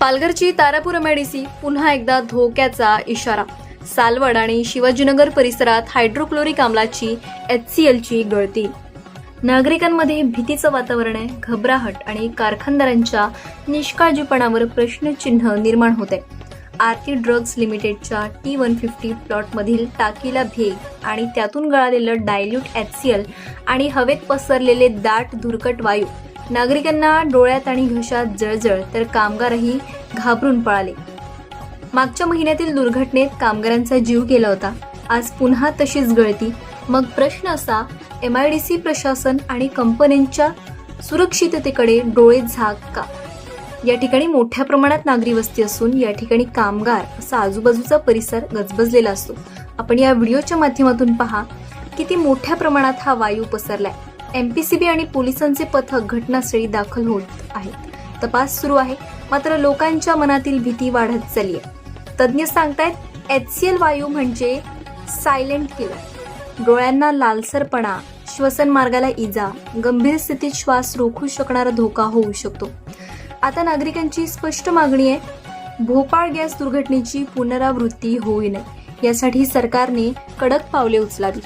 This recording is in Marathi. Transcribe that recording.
पालघरची तारापूर मेडिसी पुन्हा एकदा धोक्याचा इशारा. सालवड आणि शिवाजीनगर परिसरात हायड्रोक्लोरिक आम्लाची एच सी एलची गळती. नागरिकांमध्ये भीतीचं वातावरण आहे घबराहट आणि कारखानदारांच्या निष्काळजीपणावर प्रश्नचिन्ह निर्माण होते आरती ड्रग्ज लिमिटेडच्या टी वन फिफ्टी प्लॉटमधील टाकीला भेग आणि त्यातून गळालेलं डायल्यूट एच सी एल आणि हवेत पसरलेले दाट धुरकट वायू नागरिकांना डोळ्यात आणि घशात जळजळ तर कामगारही घाबरून पळाले. मागच्या महिन्यातील दुर्घटनेत कामगारांचा जीव गेला होता. आज पुन्हा तशीच गळती. मग प्रश्न असा एम आय डी सी प्रशासन आणि कंपन्यांच्या सुरक्षिततेकडे डोळे झाक का? या ठिकाणी मोठ्या प्रमाणात नागरी वस्ती असून या ठिकाणी कामगार असा आजूबाजूचा परिसर गजबजलेला असतो. आपण या व्हिडिओच्या माध्यमातून पहा किती मोठ्या प्रमाणात हा वायू पसरलाय. एमपीसीबी आणि पोलिसांचे पथक घटनास्थळी दाखल होत आहेत. तपास सुरू आहे. मात्र लोकांच्या मनातील भीती वाढत चालली आहे तज्ज्ञ सांगतायत एच सी एल वायू म्हणजे सायलेंट किलर डोळ्यांना लालसरपणा श्वसन मार्गाला इजा गंभीर स्थितीत श्वास रोखू शकणारा धोका होऊ शकतो. आता नागरिकांची स्पष्ट मागणी आहे भोपाळ गॅस दुर्घटनेची पुनरावृत्ती होऊ नये. यासाठी सरकारने कडक पावले उचलावी